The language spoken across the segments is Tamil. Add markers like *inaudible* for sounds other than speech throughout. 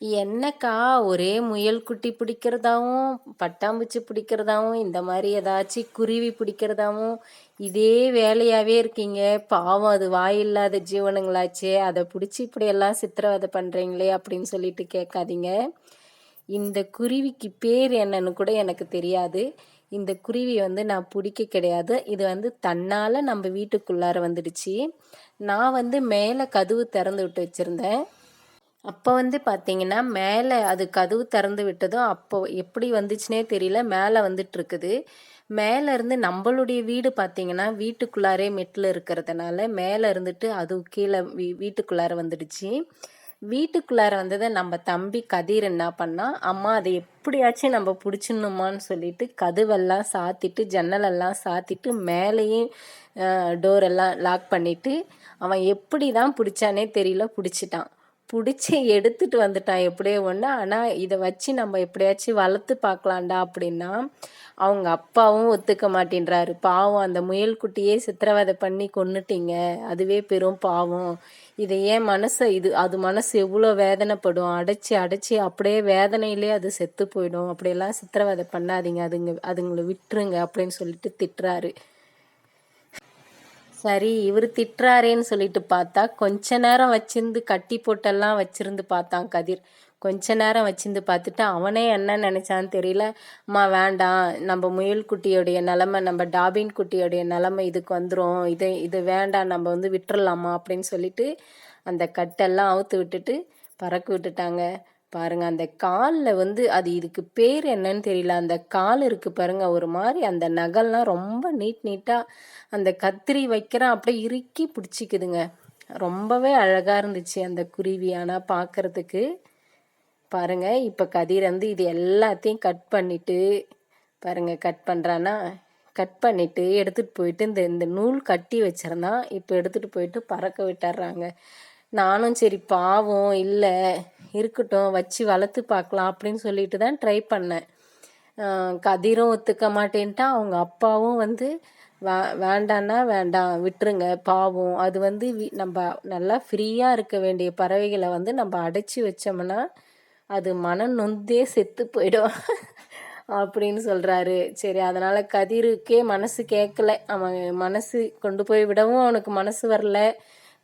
என்னக்கா ஒரே முயல் குட்டி பிடிக்கிறதாவும் பட்டாம்பூச்சி பிடிக்கிறதாவும் இந்த மாதிரி ஏதாச்சும் குருவி பிடிக்கிறதாவும் இதே வேலையாகவே இருக்கீங்க. பாவம் அது வாயில்லாத ஜீவனங்களாச்சே. அதை பிடிச்சி இப்படியெல்லாம் சித்திரவதை பண்ணுறீங்களே அப்படின்னு சொல்லிட்டு கேட்காதீங்க. இந்த குருவிக்கு பேர் என்னன்னு கூட எனக்கு தெரியாது. இந்த குருவி வந்து நான் பிடிக்க கிடையாது. இது வந்து தன்னால் நம்ம வீட்டுக்குள்ளார வந்துடுச்சு. நான் வந்து மேலே கதவு திறந்து விட்டு வச்சுருந்தேன். அப்போ வந்து பார்த்தீங்கன்னா மேலே அது கதவு திறந்து விட்டதும் அப்போ எப்படி வந்துச்சுனே தெரியல. மேலே வந்துட்டுருக்குது. மேலேருந்து நம்மளுடைய வீடு பார்த்தீங்கன்னா வீட்டுக்குள்ளாரே மெட்டில் இருக்கிறதுனால மேலே இருந்துட்டு அது கீழே வீ வீட்டுக்குள்ளார வந்துடுச்சு. வீட்டுக்குள்ளார வந்ததை நம்ம தம்பி கதிர் என்ன பண்ணால் அம்மா அதை எப்படியாச்சும் நம்ம பிடிச்சிடணுமான்னு சொல்லிட்டு கதவெல்லாம் சாத்திட்டு ஜன்னலெல்லாம் சாத்திட்டு மேலேயும் டோரெல்லாம் லாக் பண்ணிவிட்டு அவன் எப்படி தான் பிடிச்சானே தெரியல பிடிச்சிட்டான். பிடிச்சி எடுத்துகிட்டு வந்துட்டான் எப்படியோ ஒன்று ஆனால் இதை வச்சு நம்ம எப்படியாச்சும் வளர்த்து பார்க்கலாண்டா அப்படின்னா அவங்க அப்பாவும் ஒத்துக்க மாட்டேன்றாரு. பாவம் அந்த முயல் குட்டியே சித்திரவதை பண்ணி கொண்டுட்டீங்க அதுவே பெரும் பாவம். இதை ஏன் மனசை இது அது மனசு எவ்வளோ வேதனைப்படும். அடைச்சி அடைச்சி அப்படியே வேதனையிலே அது செத்து போயிடும். அப்படியெல்லாம் சித்திரவதை பண்ணாதீங்க. அதுங்க அதுங்களை விட்டுருங்க அப்படின்னு சொல்லிட்டு திட்டுறாரு. சரி இவர் திட்டுறாரேன்னு சொல்லிட்டு பார்த்தா கொஞ்ச நேரம் வச்சிருந்து கட்டி போட்டெல்லாம் வச்சிருந்து பார்த்தான் கதிர். கொஞ்ச நேரம் வச்சிருந்து பார்த்துட்டு அவனே என்ன நினச்சான்னு தெரியல. அம்மா வேண்டாம். நம்ம முயல் குட்டியோடைய நிலமை நம்ம டாபின் குட்டியோடைய நிலமை இதுக்கு வந்துடும் இது இது வேண்டாம். நம்ம வந்து விட்டுறலாமா? அப்படின்னு சொல்லிட்டு அந்த கட்டெல்லாம் அவுத்து விட்டுட்டு பறக்க விட்டுட்டாங்க. பாருங்க அந்த காலில் வந்து அது இதுக்கு பேர் என்னன்னு தெரியல. அந்த கால் இருக்குது பாருங்க ஒரு மாதிரி அந்த நகல்லாம் ரொம்ப நீட் நீட்டாக அந்த கத்திரி வைக்கிறேன் அப்படியே இறுக்கி பிடிச்சிக்குதுங்க. ரொம்பவே அழகாக இருந்துச்சு அந்த குருவி ஆனால் பார்க்குறதுக்கு பாருங்க இப்போ கதிர் வந்து இது எல்லாத்தையும் கட் பண்ணிவிட்டு பாருங்க கட் பண்ணுறான்னா கட் பண்ணிவிட்டு எடுத்துகிட்டு போயிட்டு இந்த இந்த நூல் கட்டி வச்சிருந்தான். இப்போ எடுத்துகிட்டு போயிட்டு பறக்க விட்டுறாங்க. நானும் சரி பாவம் இல்லை. இருக்கட்டும் வச்சு வளர்த்து பார்க்கலாம் அப்படின்னு சொல்லிட்டு தான் ட்ரை பண்ணேன். கதிரும் ஒத்துக்க மாட்டேன்ட்டான் அவங்க அப்பாவும் வந்து வே வேண்டான்னா வேண்டாம் விட்டுருங்க பாவம். அது வந்து நம்ம நல்லா ஃப்ரீயாக இருக்க வேண்டிய பறவைகளை வந்து நம்ம அடைச்சி வச்சோம்னா அது மன நொந்தே செத்து போயிடும் *laughs* அப்படின்னு சொல்கிறாரு சரி அதனால் கதிருக்கே மனசு கேட்கல. அவன் மனசு கொண்டு போய் விடவும் அவனுக்கு மனசு வரல.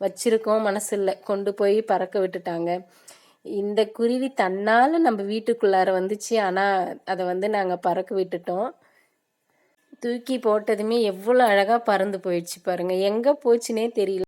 வச்சிருக்கோம் மனசு இல்லை. கொண்டு போய் பறக்க விட்டுட்டாங்க. இந்த குருவி தன்னால் நம்ம வீட்டுக்குள்ளார வந்துச்சு. ஆனால் அதை வந்து நாங்கள் பறக்க விட்டுட்டோம். தூக்கி போட்டதுமே எவ்வளோ அழகாக பறந்து போயிடுச்சு பாருங்கள் எங்கே போச்சுனே தெரியல.